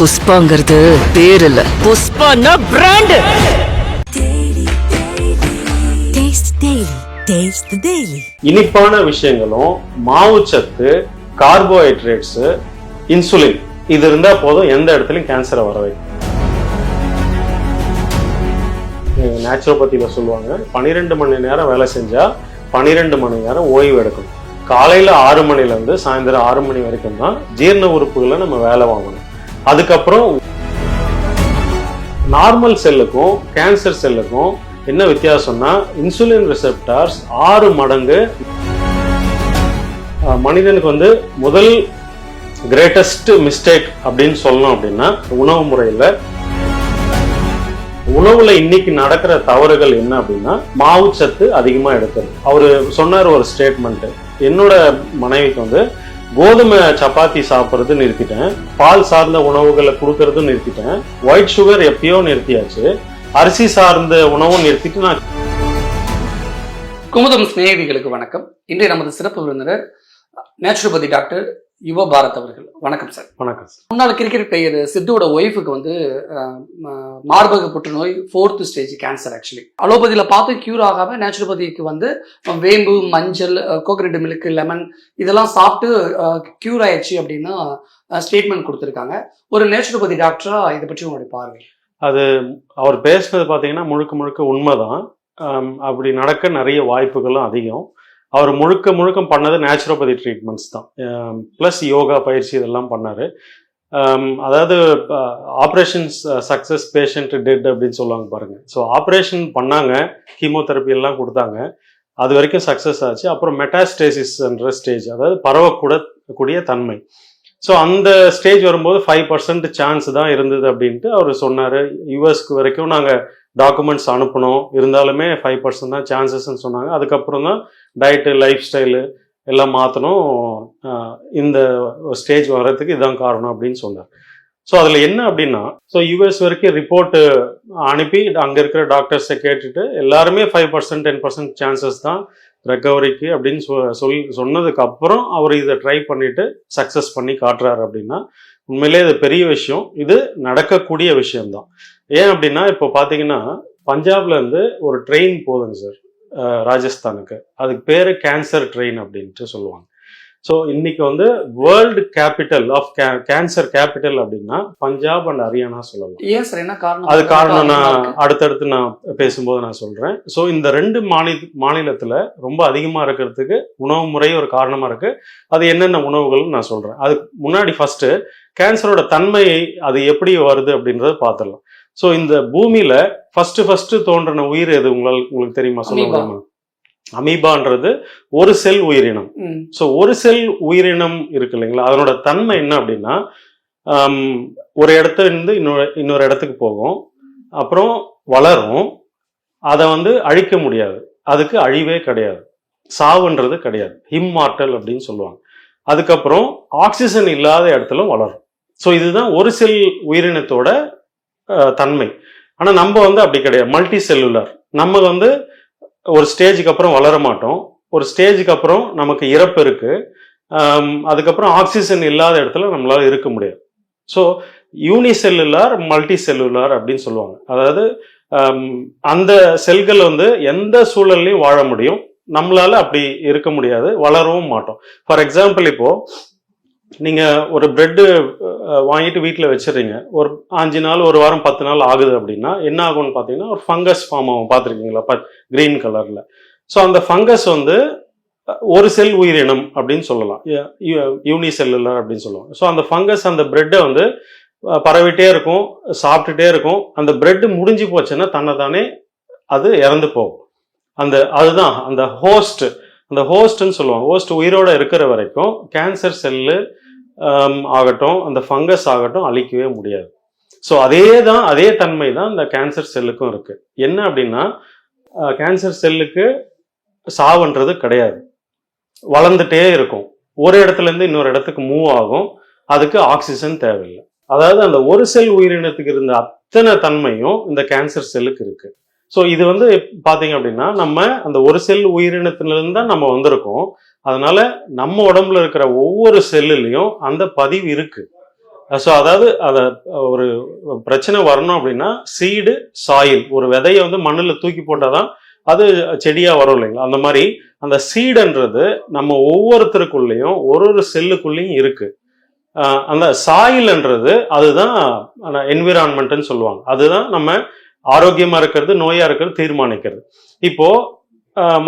புஷ்பாங்கிறது பேர் இல்ல புஷ்பான்னா பிராண்ட். இனிப்பான விஷயங்களும் மாவுச்சத்து கார்போஹைட்ரேட்ஸ் இன்சுலின் இது இருந்தா போதும் எந்த இடத்துலயும் கேன்சரை வர வைக்கும் நேச்சுரோபதியில சொல்லுவாங்க பன்னிரெண்டு மணி நேரம் வேலை செஞ்சா பன்னிரெண்டு மணி நேரம் ஓய்வு எடுக்கணும். காலையில ஆறு மணில இருந்து சாயந்தரம் ஆறு மணி வரைக்கும் தான் ஜீரண உறுப்புகளை நம்ம வேலை வாங்கணும். அதுக்கப்புறம் நார்மல் செல்லுக்கும் கேன்சர் செல்லுக்கும் என்ன வித்தியாசம்னா இன்சுலின் ரிசெப்டார்ஸ் ஆறு மடங்கு மனிதனுக்கு வந்து முதல் கிரேட்டஸ்ட் மிஸ்டேக் அப்படின்னு சொல்லணும் அப்படின்னா உணவு முறையில. உணவுல இன்னைக்கு நடக்கிற தவறுகள் என்ன அப்படின்னா மாவுச்சத்து அதிகமா எடுக்கிறது. அவரு சொன்னார் ஒரு ஸ்டேட்மெண்ட் என்னோட மனைவிக்கு வந்து கோதுமை சப்பாத்தி சாப்பிட்றது நிறுத்திட்டேன். பால் சார்ந்த உணவுகளை கொடுக்கறதும் நிறுத்திட்டேன். ஒயிட் சுகர் எப்பயோ நிறுத்தியாச்சு. அரிசி சார்ந்த உணவும் நிறுத்திட்டு நான் குமுதம் சிநேகிகளுக்கு வணக்கம். இன்றைய நமது சிறப்பு விருந்தினர் நேச்சுரோபதி டாக்டர் யுவ பாரத் அவர்கள். வணக்கம் சார். வணக்கம் சார். முன்னாள் கிரிக்கெட் பிளேயர் சித்துவோட ஒய்ஃபுக்கு வந்து மார்பக புற்றுநோய் ஃபோர்த் ஸ்டேஜ் கேன்சர் ஆக்சுவலி அலோபதியில பார்த்து கியூர் ஆகாம நேச்சுரோபதிக்கு வந்து வேம்பு மஞ்சள் கோகனட் மில்க் லெமன் இதெல்லாம் சாப்பிட்டு கியூர் ஆயிடுச்சு அப்படின்னு ஸ்டேட்மெண்ட் கொடுத்துருக்காங்க. ஒரு நேச்சுரோபதி டாக்டரா இதை பற்றி உங்களுடைய பார்வை? அது அவர் பேசுனது பார்த்தீங்கன்னா முழுக்க முழுக்க உண்மைதான். அப்படி நடக்க நிறைய வாய்ப்புகளும் அதிகம். அவர் முழுக்க முழுக்க பண்ணது நேச்சுரோபதி ட்ரீட்மெண்ட்ஸ் தான். Um, ப்ளஸ் யோகா பயிற்சி இதெல்லாம் பண்ணார். Um, அதாவது ஆப்ரேஷன்ஸ் சக்ஸஸ் பேஷண்ட் டெட் அப்படின்னு சொல்லுவாங்க பாருங்க. ஸோ ஆப்ரேஷன் பண்ணாங்க. கீமோதெரப்பி எல்லாம் கொடுத்தாங்க. அது வரைக்கும் சக்ஸஸ் ஆச்சு. அப்புறம் மெட்டாஸ்டேசிஸ்ன்ற ஸ்டேஜ் அதாவது பரவக்கூட கூடிய தன்மை. ஸோ அந்த ஸ்டேஜ் வரும்போது ஃபைவ் பர்சன்ட் சான்ஸ் தான் இருந்தது அப்படின்ட்டு அவர் சொன்னார். யூஎஸ்க்கு வரைக்கும் நாங்கள் டாக்குமெண்ட்ஸ் அனுப்பினோம். இருந்தாலுமே ஃபைவ் பர்சன்ட் தான் சான்சஸ்ன்னு சொன்னாங்க. அதுக்கப்புறம் தான் டயட்டு லைஃப் ஸ்டைலு எல்லாம் மாற்றணும் இந்த ஸ்டேஜ் வர்றதுக்கு இதுதான் காரணம் அப்படின்னு சொன்னார். ஸோ அதில் என்ன அப்படின்னா ஸோ யூஎஸ் வரைக்கும் ரிப்போர்ட்டு அனுப்பி அங்கே இருக்கிற டாக்டர்ஸை கேட்டுட்டு எல்லாருமே five percent ten percent chances தான் ரெக்கவரிக்கு அப்படின்னு சொ சொல் சொன்னதுக்கு அப்புறம் அவர் இதை ட்ரை பண்ணிட்டு சக்ஸஸ் பண்ணி காட்டுறாரு அப்படின்னா உண்மையிலே இது பெரிய விஷயம். இது நடக்கக்கூடிய விஷயம்தான். ஏன் அப்படின்னா இப்போ பார்த்தீங்கன்னா பஞ்சாப்ல இருந்து ஒரு ட்ரெயின் போதுங்க சார். ராஜஸ்தானுக்கு. அதுக்கு பேரு கேன்சர் ட்ரெயின் அப்படின்ட்டு சொல்லுவாங்க. ஸோ இன்னைக்கு வந்து world capital of cancer capital அப்படின்னா பஞ்சாப் அண்ட் ஹரியானா சொல்லலாம். ஏன் சார்? என்ன காரணம்? அது காரணம் நான் அடுத்தடுத்து நான் பேசும்போது நான் சொல்றேன். ஸோ இந்த ரெண்டு மாநில மாநிலத்துல ரொம்ப அதிகமா இருக்கிறதுக்கு உணவு முறை ஒரு காரணமா இருக்கு. அது என்னென்ன உணவுகள் நான் சொல்றேன். அதுக்கு முன்னாடி ஃபர்ஸ்ட் கேன்சரோட தன்மையை அது எப்படி வருது அப்படின்றத பார்த்துடலாம். ஸோ இந்த பூமியில ஃபர்ஸ்ட் ஃபர்ஸ்ட் தோன்றின உயிர் எது? உங்களால் உங்களுக்கு தெரியுமா? சொல்ல. முடியுமா? அமீபான்றது ஒரு செல் உயிரினம். ஸோ ஒரு செல் உயிரினம் இருக்கு இல்லைங்களா? அதனோட தன்மை என்ன அப்படின்னா ஒரு இடத்துல இருந்து இன்னொரு இன்னொரு இடத்துக்கு போகும். அப்புறம் வளரும். அதை வந்து அழிக்க முடியாது. அதுக்கு அழிவே கிடையாது. சாவுன்றது கிடையாது. இம்மார்டல் அப்படின்னு சொல்லுவாங்க. அதுக்கப்புறம் ஆக்சிஜன் இல்லாத இடத்துல வளரும். ஸோ இதுதான் ஒரு செல் உயிரினத்தோட தன்மை. ஆனால் நம்ம வந்து அப்படி கிடையாது. மல்டி செல்லுலர் நம்ம வந்து ஒரு ஸ்டேஜுக்கு அப்புறம் வளர மாட்டோம். ஒரு ஸ்டேஜுக்கு அப்புறம் நமக்கு இறப்பு இருக்கு. அதுக்கப்புறம் ஆக்சிஜன் இல்லாத இடத்துல நம்மளால இருக்க முடியாது. ஸோ யூனிசெல்லுலார் மல்டி செல்லுலார் அப்படின்னு சொல்லுவாங்க. அதாவது அந்த செல்கள் வந்து எந்த சூழல்லையும் வாழ முடியும். நம்மளால அப்படி இருக்க முடியாது. வளரவும் மாட்டோம். ஃபார் எக்ஸாம்பிள் இப்போ நீங்கள் ஒரு பிரெட்டு வாங்கிட்டு வீட்டில் வச்சிடுறீங்க. ஒரு அஞ்சு நாள் ஒரு வாரம் பத்து நாள் ஆகுது அப்படின்னா என்ன ஆகும்னு பார்த்தீங்கன்னா ஒரு ஃபங்கஸ் ஃபார்ம் ஆகும். பார்த்துருக்கீங்களா ப கிரீன் கலரில் ஸோ அந்த ஃபங்கஸ் வந்து ஒரு செல் உயிரினம் அப்படின்னு சொல்லலாம். யூனி செல்லுலர் அப்படின்னு சொல்லுவாங்க. ஸோ அந்த ஃபங்கஸ் அந்த பிரெட்டை வந்து பரவிட்டே இருக்கும் சாப்பிட்டுட்டே இருக்கும். அந்த பிரெட் முடிஞ்சு போச்சுன்னா தன்னை தானே அது இறந்து போகும். அந்த அதுதான் அந்த ஹோஸ்ட் அந்த ஹோஸ்ட்னு சொல்லுவாங்க. ஹோஸ்ட் உயிரோட இருக்கிற வரைக்கும் கேன்சர் செல்லு ஆகட்டும் அந்த ஃபங்கஸ் ஆகட்டும் அழிக்கவே முடியாது. ஸோ அதே தான் அதே தன்மை தான் இந்த கேன்சர் செல்லுக்கும் இருக்கு. என்ன அப்படின்னா கேன்சர் செல்லுக்கு சாவுன்றது கிடையாது. வளர்ந்துட்டே இருக்கும். ஒரு இடத்துல இருந்து இன்னொரு இடத்துக்கு மூவ் ஆகும். அதுக்கு ஆக்சிஜன் தேவையில்லை. அதாவது அந்த ஒரு செல் உயிரினத்துக்கு இருந்த அத்தனை தன்மையும் இந்த கேன்சர் செல்லுக்கு இருக்கு. ஸோ இது வந்து பார்த்தீங்க அப்படின்னா நம்ம அந்த ஒரு செல் உயிரினத்திலிருந்து தான் நம்ம வந்திருக்கோம். அதனால நம்ம உடம்புல இருக்கிற ஒவ்வொரு செல்லுலையும் அந்த பதிவு இருக்கு. ஸோ அதாவது அதை ஒரு பிரச்சனை வரணும் அப்படின்னா சீடு சாயில் ஒரு விதையை வந்து மண்ணில் தூக்கி போட்டாதான் அது செடியாக வரும் இல்லைங்களா? அந்த மாதிரி அந்த சீடுன்றது நம்ம ஒவ்வொருத்தருக்குள்ளேயும் ஒரு ஒரு செல்லுக்குள்ளேயும் இருக்கு. அந்த சாயில்ன்றது அதுதான் என்விரான்மெண்ட்னு சொல்லுவாங்க. அதுதான் நம்ம ஆரோக்கியமா இருக்கிறது நோயா இருக்கிறது தீர்மானிக்கிறது. இப்போ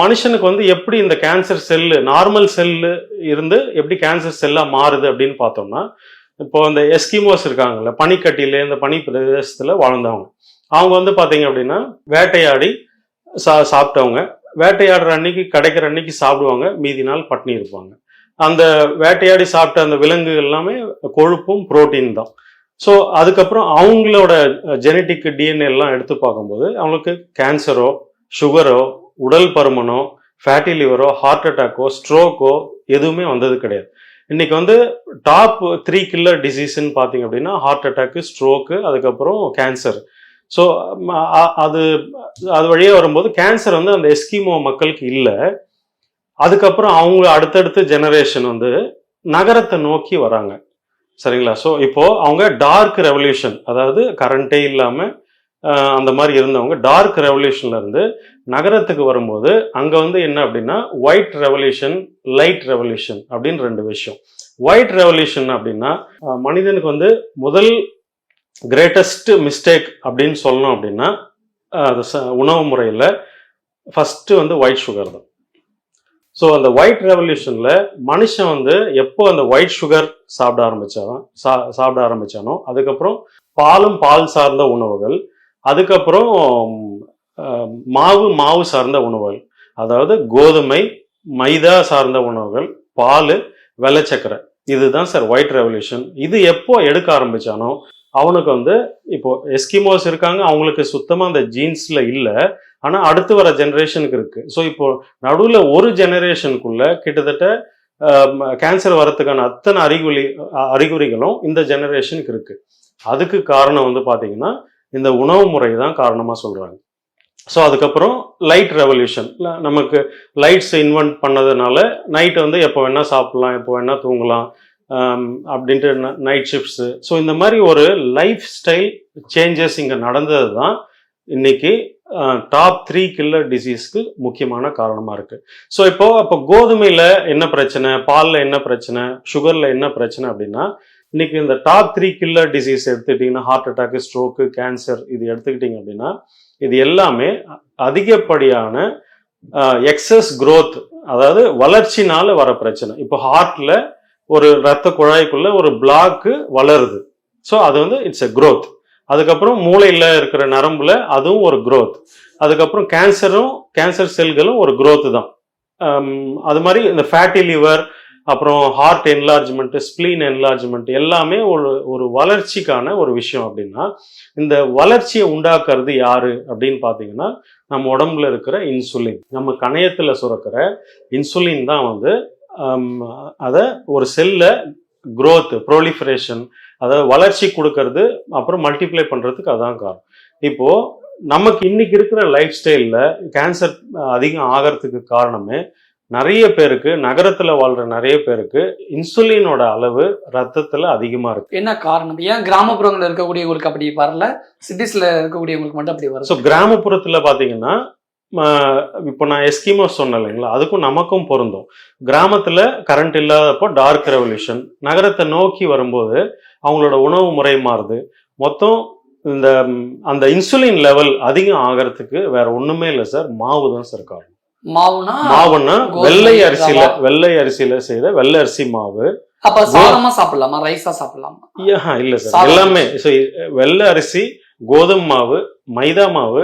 மனுஷனுக்கு வந்து எப்படி இந்த கேன்சர் செல்லு நார்மல் செல்லு இருந்து எப்படி கேன்சர் செல்லா மாறுது அப்படின்னு பார்த்தோம்னா இப்போ இந்த எஸ்கிமோஸ் இருக்காங்கல்ல பனிக்கட்டியில இந்த பனி பிரதேசத்தில் வாழ்ந்தவங்க. அவங்க வந்து பார்த்தீங்க அப்படின்னா வேட்டையாடி சா சாப்பிட்டவங்க. வேட்டையாடுற அன்னைக்கு கிடைக்கிற அன்னைக்கு சாப்பிடுவாங்க. மீதி நாள் பட்னி இருப்பாங்க. அந்த வேட்டையாடி சாப்பிட்ட அந்த விலங்குகள் எல்லாமே கொழுப்பும் புரோட்டீன் தான். ஸோ அதுக்கப்புறம் அவங்களோட ஜெனட்டிக் டிஎன்ஏ எல்லாம் எடுத்து பார்க்கும்போது அவங்களுக்கு கேன்சரோ சுகரோ உடல் பருமனோ ஃபேட்டி லிவரோ ஹார்ட் அட்டாக்கோ ஸ்ட்ரோக்கோ எதுவுமே வந்தது கிடையாது. இன்னைக்கு வந்து டாப் த்ரீ கில்லர் டிசீஸ்ன்னு பார்த்தீங்க அப்படின்னா ஹார்ட் அட்டாக்கு ஸ்ட்ரோக்கு அதுக்கப்புறம் கேன்சர் ஸோ அது அது வழியாக வரும்போது கேன்சர் வந்து அந்த எஸ்கிமோ மக்களுக்கு இல்லை. அதுக்கப்புறம் அவங்க அடுத்தடுத்த ஜெனரேஷன் வந்து நகரத்தை நோக்கி வராங்க. சரிங்களா? ஸோ இப்போ அவங்க டார்க் ரெவல்யூஷன் அதாவது கரண்டே இல்லாமல் அந்த மாதிரி இருந்தவங்க டார்க் ரெவல்யூஷன்லேருந்து நகரத்துக்கு வரும்போது அங்கே வந்து என்ன அப்படின்னா ஒயிட் ரெவல்யூஷன் லைட் ரெவல்யூஷன் அப்படின்னு ரெண்டு விஷயம். ஒயிட் ரெவல்யூஷன் அப்படின்னா மனிதனுக்கு வந்து முதல் கிரேட்டஸ்ட் மிஸ்டேக் அப்படின்னு சொல்லணும் அப்படின்னா அது ச- உணவு முறையில் ஃபஸ்ட்டு வந்து ஒயிட் சுகர் தான். ஸோ அந்த ஒயிட் ரெவல்யூஷனில் மனுஷன் வந்து எப்போ அந்த ஒயிட் சுகர் சாப்பிட ஆரம்பித்தாலும் சா சாப்பிட ஆரம்பித்தானோ அதுக்கப்புறம் பாலும் பால் சார்ந்த உணவுகள் அதுக்கப்புறம் மாவு மாவு சார்ந்த உணவுகள். அதாவது கோதுமை மைதா சார்ந்த உணவுகள் பால் வெள்ளச்சக்கரை. இதுதான் சார் ஒயிட் ரெவல்யூஷன் இது எப்போ எடுக்க ஆரம்பிச்சானோ அவனுக்கு வந்து இப்போ எஸ்கிமோஸ் இருக்காங்க அவங்களுக்கு சுத்தமாக அந்த ஜீன்ஸில் இல்லை. ஆனால் அடுத்து வர ஜெனரேஷனுக்கு இருக்குது ஸோ இப்போ நடுவில் ஒரு ஜெனரேஷனுக்குள்ள கிட்டத்தட்ட கேன்சர் வரத்துக்கான அத்தனை அறிகுறி அறிகுறிகளும் இந்த ஜெனரேஷனுக்கு இருக்குது அதுக்கு காரணம் வந்து பார்த்தீங்கன்னா இந்த உணவு முறை தான் காரணமாக சொல்கிறாங்க ஸோ அதுக்கப்புறம் லைட் ரெவல்யூஷன் நமக்கு லைட்ஸ் இன்வென்ட் பண்ணதுனால நைட் வந்து எப்போ வேணால் சாப்பிட்லாம் எப்போ வேணால் தூங்கலாம் அப்படின்ட்டு நைட் ஷிஃப்ட்ஸு ஸோ இந்த மாதிரி ஒரு லைஃப் ஸ்டைல் சேஞ்சஸ் இங்கே நடந்தது தான் இன்னைக்கு டாப் த்ரீ கில்லர் டிசீஸ்க்கு முக்கியமான காரணமாக இருக்குது ஸோ இப்போ அப்போ கோதுமையில் என்ன பிரச்சனை பாலில் என்ன பிரச்சனை சுகரில் என்ன பிரச்சனை அப்படின்னா இன்னைக்கு இந்த டாப் த்ரீ கில்லர் டிசீஸ் எடுத்துக்கிட்டிங்கன்னா ஹார்ட் அட்டாக்கு ஸ்ட்ரோக்கு கேன்சர் இது எடுத்துக்கிட்டிங்க அப்படின்னா இது எல்லாமே அதிகப்படியான எக்ஸஸ் க்ரோத் அதாவது வளர்ச்சினால வர பிரச்சனை. இப்போ ஹார்ட்ல ஒரு ரத்த குழாய்க்குள்ள ஒரு பிளாக்கு வளருது. ஸோ அது வந்து இட்ஸ் எ க்ரோத் அதுக்கப்புறம் மூளையில் இருக்கிற நரம்புல அதுவும் ஒரு க்ரோத் அதுக்கப்புறம் கேன்சரும் கேன்சர் செல்களும் ஒரு growth தான். அது மாதிரி இந்த ஃபேட்டி லிவர் அப்புறம் ஹார்ட் என்லார்ஜ்மெண்ட் ஸ்ப்ளீன் என்லார்ஜ்மெண்ட் எல்லாமே ஒரு ஒரு வளர்ச்சிக்கான ஒரு விஷயம் அப்படின்னா இந்த வளர்ச்சியை உண்டாக்குறது யாரு அப்படின்னு பார்த்தீங்கன்னா நம்ம உடம்புல இருக்கிற இன்சுலின் நம்ம கணையத்தில் சுரக்கிற இன்சுலின் தான் வந்து அதை ஒரு செல்ல க்ரோத் ப்ரோலிஃபரேஷன் அதாவது வளர்ச்சி கொடுக்கறது அப்புறம் மல்டிப்ளை பண்ணுறதுக்கு அதான் காரணம். இப்போ நமக்கு இன்னைக்கு இருக்கிற லைஃப் ஸ்டைலில் கேன்சர் அதிகம் ஆகிறதுக்கு காரணமே நிறைய பேருக்கு நகரத்துல வாழ்ற நிறைய பேருக்கு இன்சுலினோட அளவு ரத்தத்துல அதிகமா இருக்கு. என்ன காரணம்? ஏன் கிராமப்புறங்களில் இருக்கக்கூடியவங்களுக்கு அப்படி வரல? சிட்டிஸ்ல இருக்கக்கூடியவங்களுக்கு மட்டும் அப்படி ஸோ வருது கிராமப்புறத்துல பாத்தீங்கன்னா ம, இப்போ நான் எஸ்கிமோ சொன்னேன் இல்லைங்களா? அதுக்கும் நமக்கும் பொருந்தும். கிராமத்துல கரண்ட் இல்லாதப்போ டார்க் ரெவல்யூஷன் நகரத்தை நோக்கி வரும்போது அவங்களோட உணவு முறை மாறுது. மொத்தம் இந்த அந்த இன்சுலின் லெவல் அதிகம் ஆகிறதுக்கு வேற ஒண்ணுமே இல்லை சார் மாவு தான் சார் காரணம். மாவுனா மாவுன்னா வெள்ளை அரிசியில. வெள்ளை அரிசியில செய்த வெள்ளை அரிசி மாவு அப்ப சாதமா சாப்பிடலாமா ரைஸா சாப்பிடலாமா இல்ல சார். எல்லாமே வெள்ளை அரிசி கோதுமை மாவு மைதா மாவு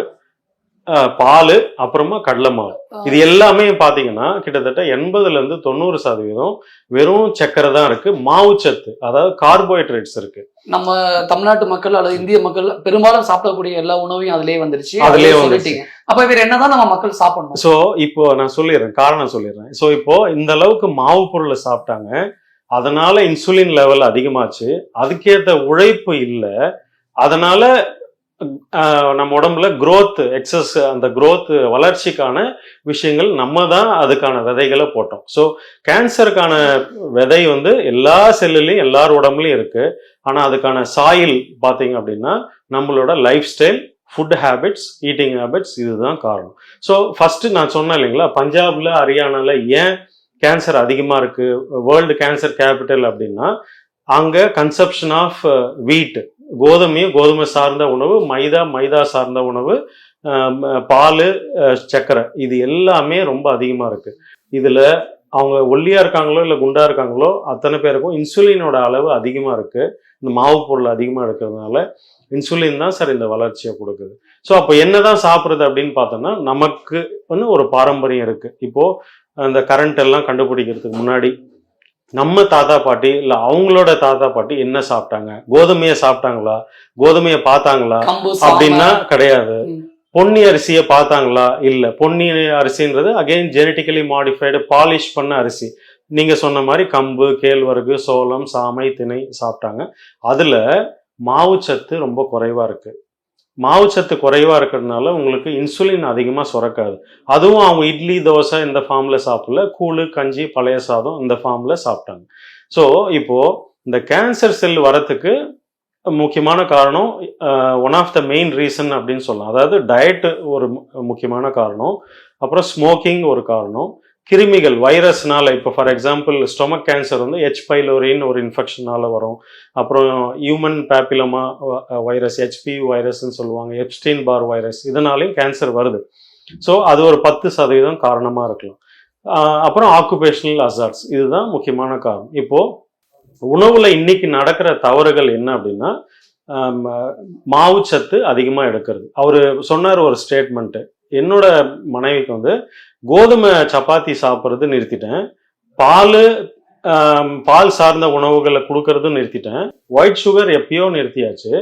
பால் அப்புறமா கடலை மாவு இது எல்லாமே பாத்தீங்கன்னா கிட்டத்தட்ட எண்பதுல இருந்து தொண்ணூறு சதவீதம் வெறும் சக்கரை தான் இருக்கு. மாவு சத்து அதாவது கார்போஹைட்ரேட்ஸ் இருக்கு. நம்ம தமிழ்நாட்டு மக்கள் அல்லது இந்திய மக்கள் பெரும்பாலும் சாப்பிடக்கூடிய எல்லா உணவையும் அதிலேயே வந்துருச்சு. அதிலேயே வந்துருச்சு. அப்ப வேற என்னதான் நம்ம மக்கள் சாப்பிடணும்? ஸோ இப்போ நான் சொல்லிடுறேன் காரணம் சொல்லிடுறேன். ஸோ இப்போ இந்த அளவுக்கு மாவு பொருளை சாப்பிட்டாங்க. அதனால இன்சுலின் லெவல் அதிகமாச்சு. அதுக்கேற்ற உழைப்பு இல்லை. அதனால நம்ம உடம்புல க்ரோத்து எக்ஸஸ் அந்த க்ரோத்து வளர்ச்சிக்கான விஷயங்கள் நம்ம தான் அதுக்கான விதைகளை போட்டோம். ஸோ கேன்சருக்கான விதை வந்து எல்லா செல்லுலையும் எல்லார் உடம்புலையும் இருக்கு. ஆனால் அதுக்கான சாயில் பார்த்தீங்க அப்படின்னா நம்மளோட lifestyle food habits eating habits இதுதான் காரணம். ஸோ ஃபஸ்ட்டு நான் சொன்னேன் இல்லைங்களா பஞ்சாபில் ஹரியானாவில் ஏன் கேன்சர் அதிகமாக இருக்குது வேர்ல்டு கேன்சர் கேபிட்டல் அப்படின்னா அங்கே கன்சப்ஷன் ஆஃப் வீட் கோதுமையும் கோதுமை சார்ந்த உணவு மைதா மைதா சார்ந்த உணவு பால் சர்க்கரை இது எல்லாமே ரொம்ப அதிகமாக இருக்குது இதில் அவங்க ஒல்லியாக இருக்காங்களோ இல்லை குண்டா இருக்காங்களோ அத்தனை பேருக்கும் இன்சுலினோட அளவு அதிகமாக இருக்குது இந்த மாவு பொருள் அதிகமாக இருக்கிறதுனால இன்சுலின் தான் சார் இந்த வளர்ச்சியை கொடுக்குது. ஸோ அப்போ என்ன தான் சாப்பிட்றது அப்படின்னு பார்த்தோம்னா நமக்கு ஒரு பாரம்பரியம் இருக்குது இப்போது அந்த கரண்ட் எல்லாம் கண்டுபிடிக்கிறதுக்கு முன்னாடி நம்ம தாத்தா பாட்டி இல்ல அவங்களோட தாத்தா பாட்டி என்ன சாப்பிட்டாங்க? கோதுமையை சாப்பிட்டாங்களா? கோதுமையை பார்த்தாங்களா? அப்படின்னா. கிடையாது. பொன்னி அரிசியை பார்த்தாங்களா? இல்ல. பொன்னி அரிசின்றது அகைன் ஜெனட்டிக்கலி மாடிஃபைடு பாலிஷ் பண்ண அரிசி. நீங்க சொன்ன மாதிரி கம்பு கேழ்வரகு சோளம் சாமை திணை சாப்பிட்டாங்க. அதுல மாவுச்சத்து ரொம்ப குறைவா இருக்கு. மாவுச்சத்து குறைவாக இருக்கிறதுனால உங்களுக்கு இன்சுலின் அதிகமாக சுரக்காது. அதுவும் அவங்க இட்லி தோசை இந்த ஃபார்மில் சாப்பிடல. கூழு கஞ்சி பழைய சாதம் இந்த ஃபார்மில் சாப்பிட்டாங்க. ஸோ இப்போது இந்த கேன்சர் செல் வரத்துக்கு முக்கியமான காரணம் one of the main reason அப்படின்னு சொல்லலாம். அதாவது டயட் ஒரு முக்கியமான காரணம். அப்புறம் ஸ்மோக்கிங் ஒரு காரணம். கிருமிகள் வைரஸ்னால இப்போ ஃபார் எக்ஸாம்பிள் ஸ்டொமக் கேன்சர் வந்து ஹெச் பைலோரின்னு ஒரு இன்ஃபெக்ஷனால வரும். அப்புறம் ஹியூமன் பேப்பிலமா வைரஸ் ஹெச்பி வைரஸ்ன்னு சொல்லுவாங்க எப்ஸ்டீன் பார் வைரஸ் இதனாலையும் கேன்சர் வருது. ஸோ அது ஒரு பத்து சதவீதம் காரணமா இருக்கலாம். அப்புறம் ஆக்குபேஷனல் அசார்ட்ஸ் இதுதான் முக்கியமான காரணம். இப்போ உணவுல இன்னைக்கு நடக்கிற தவறுகள் என்ன அப்படின்னா மாவுச்சத்து அதிகமாக எடுக்கிறது. அவர் சொன்னார் ஒரு ஸ்டேட்மெண்ட்டு என்னோட மனைவிக்கு வந்து கோதுமை சப்பாத்தி சாப்பிட்றது நிறுத்திட்டேன். பால் பால் சார்ந்த உணவுகளை கொடுக்கறதும் நிறுத்திட்டேன். ஒயிட் சுகர் எப்பயோ நிறுத்தியாச்சு.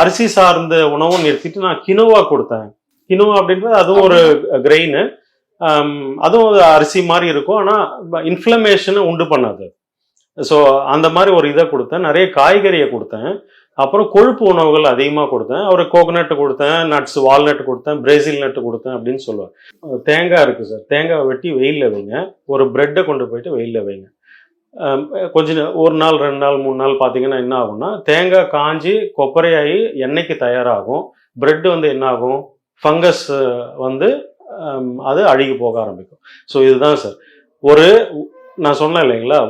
அரிசி சார்ந்த உணவும் நிறுத்திட்டு நான் கினோவா கொடுத்தேன். கினோவா அப்படின்றது அதுவும் ஒரு கிரெயின் அதுவும் ஒரு அரிசி மாதிரி இருக்கும். ஆனால் இன்ஃப்ளமேஷனை உண்டு பண்ணாது. ஸோ அந்த மாதிரி ஒரு இதை கொடுத்தேன். நிறைய காய்கறியை கொடுத்தேன். அப்புறம் கொழுப்பு உணவுகள் அதிகமாக கொடுத்தேன். அவர் கோகனட் கொடுத்தேன் நட்ஸ் வால்நட் கொடுத்தேன் பிரேசில் நட்டு கொடுத்தேன் அப்படின்னு சொல்லுவார் தேங்காய் இருக்குது சார் தேங்காய் வெட்டி வெயிலில் வைங்க. ஒரு பிரெட்டை கொண்டு போயிட்டு வெயிலில் வைங்க. கொஞ்சம் கொஞ்ச ஒரு நாள் ரெண்டு நாள் மூணு நாள் பார்த்தீங்கன்னா என்ன ஆகும்னா தேங்காய் காஞ்சி கொப்பரையாகி எண்ணெய்க்கு தயாராகும். பிரெட் வந்து என்ன ஆகும்? ஃபங்கஸ் வந்து அது அழுகி போக ஆரம்பிக்கும். ஸோ இதுதான் சார் ஒரு நான் சொன்னேன் இல்லைங்களா?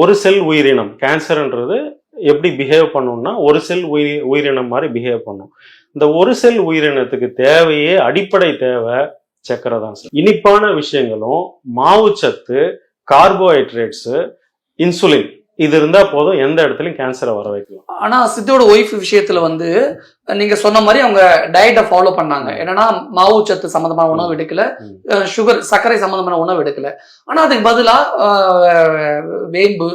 ஒரு செல் உயிரினம் கேன்சர்ன்றது எப்படி பிஹேவ் பண்ணும்னா ஒரு செல் உயிரி உயிரினம் மாதிரி பிஹேவ் பண்ணும். இந்த ஒரு செல் உயிரினத்துக்கு தேவையே அடிப்படை தேவை சக்கரை தான் சார் இனிப்பான விஷயங்களும் மாவுச்சத்து கார்போஹைட்ரேட்ஸு இன்சுலின் இது இருந்தா போதும் எந்த இடத்துலயும் கேன்சரை வர வைக்கலாம் ஆனா சித்தோட ஒய்ஃப் விஷயத்துல வந்து நீங்க சொன்ன மாதிரி அவங்க டயட்டை ஃபாலோ பண்ணாங்க. என்னன்னா மாவுச்சத்து சம்பந்தமான உணவு எடுக்கல. சுகர் சர்க்கரை சம்பந்தமான உணவு எடுக்கல. ஆனா அதுக்கு பதிலா வேம்பு.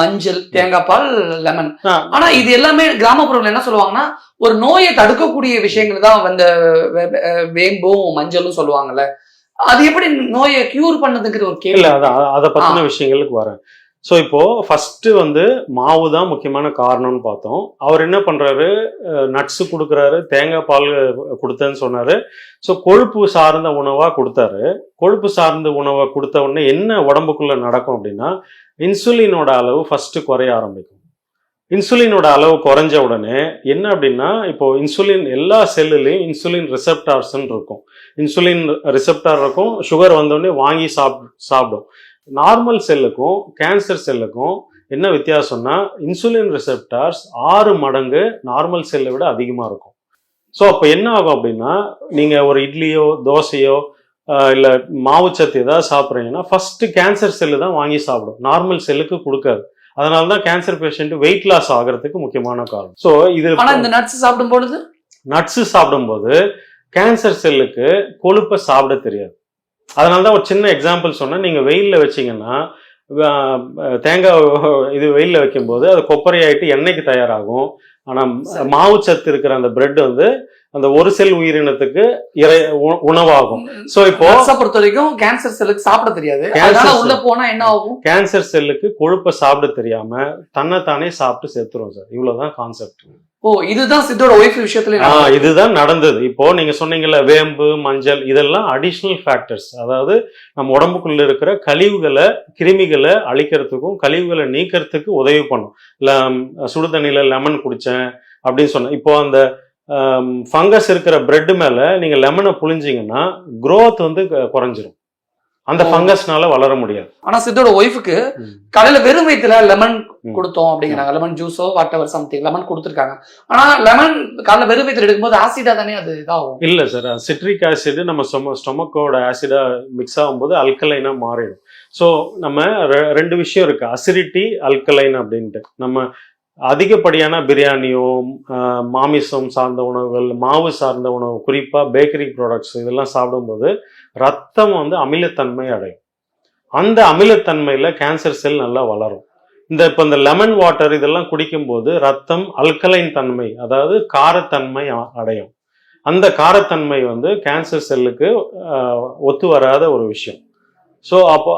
மஞ்சள் தேங்காய் பால் லெமன். ஆனா இது எல்லாமே கிராமப்புறங்கள் என்ன சொல்லுவாங்கன்னா ஒரு நோயை தடுக்கக்கூடிய விஷயங்கள் தான் வந்து வேம்பும் மஞ்சளும் சொல்லுவாங்கல்ல. அது எப்படி நோயை கியூர் பண்ணதுங்கிற ஒரு கேள்வி. அத அதை பத்தின விஷயங்களுக்கு வரேன். ஸோ இப்போ ஃபர்ஸ்ட் வந்து மாவு தான் முக்கியமான காரணம்னு பார்த்தோம். அவர் என்ன பண்றாரு? நட்ஸ் கொடுக்குறாரு தேங்காய் பால் கொடுத்தேன்னு சொன்னாரு. ஸோ கொழுப்பு சார்ந்த உணவா கொடுத்தாரு. கொழுப்பு சார்ந்த உணவை கொடுத்த உடனே என்ன உடம்புக்குள்ள நடக்கும் அப்படின்னா இன்சுலினோட அளவு ஃபர்ஸ்ட் குறைய ஆரம்பிக்கும். இன்சுலினோட அளவு குறைஞ்ச உடனே என்ன அப்படின்னா இப்போ இன்சுலின் எல்லா செல்லுலையும் இன்சுலின் ரிசெப்டார்ஸ்ன்னு இருக்கும். இன்சுலின் ரிசெப்டார் இருக்கும். சுகர் வந்தோடனே வாங்கி சாப் சாப்பிடும். நார்மல் செல்லுக்கும் கேன்சர் செல்லுக்கும் என்ன வித்தியாசம்னா இன்சுலின் ரிசெப்டார்ஸ் ஆறு மடங்கு நார்மல் செல்லை விட அதிகமாக இருக்கும். ஸோ அப்போ என்ன ஆகும் அப்படின்னா நீங்கள் ஒரு இட்லியோ தோசையோ இல்லை மாவுச்சத்து ஏதாவது சாப்பிட்றீங்கன்னா ஃபர்ஸ்ட் கேன்சர் செல்லு தான் வாங்கி சாப்பிடும். நார்மல் செல்லுக்கு கொடுக்காது. அதனால தான் கேன்சர் பேஷண்ட் வெயிட் லாஸ் ஆகிறதுக்கு முக்கியமான காரணம். ஸோ இது இந்த நட்ஸ் சாப்பிடும் பொழுது நட்ஸ் சாப்பிடும்போது கேன்சர் செல்லுக்கு கொழுப்பை சாப்பிட தெரியாது. அதனால தான் ஒரு சின்ன எக்ஸாம்பிள் சொன்னேன். நீங்கள் வெயிலில் வச்சீங்கன்னா தேங்காய் இது வெயிலில் வைக்கும்போது அது கொப்பரை ஆயிட்டு எண்ணெய்க்கு தயாராகும். ஆனால் சரி. மாவுச்சத்து இருக்கிற அந்த பிரெட் வந்து அந்த ஒரு செல் உயிரினத்துக்கு இறை உ- உணவாகும். சோ இப்போ பொறுத்த வரைக்கும் கேன்சர் செல்லுக்கு சாப்பிட தெரியாது. உள்ள போனா என்ன ஆகும்? கேன்சர் செல்லுக்கு கொழுப்பை சாப்பிட தெரியாம தன்னைத்தானே சாப்பிட்டு செத்துரும் சார். இவ்வளவுதான் கான்செப்ட் ஓ இதுதான் சித்தோட ஒய்ஃப் விஷயத்துல இதுதான் நடந்தது. இப்போ நீங்க சொன்னீங்கல்ல வேம்பு மஞ்சள் இதெல்லாம் அடிஷ்னல் ஃபேக்டர்ஸ் அதாவது நம்ம உடம்புக்குள்ள இருக்கிற கழிவுகளை கிருமிகளை அழிக்கிறதுக்கும் கழிவுகளை நீக்கிறதுக்கு உதவி பண்ணும். சுடு தண்ணியில லெமன் குடிச்சேன் அப்படின்னு சொன்னேன் இப்போ அந்த ஃபங்கஸ் இருக்கிற பிரெட் மேல நீங்க லெமனை புழிஞ்சீங்கன்னா growth வந்து குறைஞ்சிரும். அந்த. ஃபங்கஸ்னால வளர முடியாது. ஆனா சித்தோட ஒய்ஃபுக்கு. காலையில வெறும் வயிற்றுல லெமன். கொடுத்தோம் அப்படிங்கிறாங்க. லெமன் ஜூஸோ வாட் எவர் சம்திங் லெமன் கொடுத்துருக்காங்க. ஆனா லெமன் காலைல வெறும் வயிற்றுல எடுக்கும்போது ஆசிடா தானே அது இதாகும்? இல்ல சார் சிட்ரிக் ஆசிட் நம்ம ஸ்டொம ஸ்டொமக்கோட ஆசிடா மிக்ஸ் ஆகும்போது அல்கலைனா மாறிடும். ஸோ நம்ம ரெ- ரெண்டு விஷயம் இருக்கு. அசிடிட்டி அல்கலைன் அப்படின்ட்டு. நம்ம அதிகப்படியான பிரியாணியோ ஆஹ், மாமிசம் சார்ந்த உணவுகள் மாவு சார்ந்த உணவு குறிப்பா பேக்கரி ப்ராடக்ட்ஸ் இதெல்லாம் சாப்பிடும்போது ரத்தம் வந்து அமிலத்தன்மை அடையும். அந்த அமிலத்தன்மையில் கேன்சர் செல் நல்லா வளரும். இந்த இப்போ இந்த லெமன் வாட்டர் இதெல்லாம் குடிக்கும்போது ரத்தம் அல்கலைன் தன்மை அதாவது காரத்தன்மை அடையும். அந்த காரத்தன்மை வந்து கேன்சர் செல்லுக்கு ஒத்து வராத ஒரு விஷயம். ஸோ அப்போ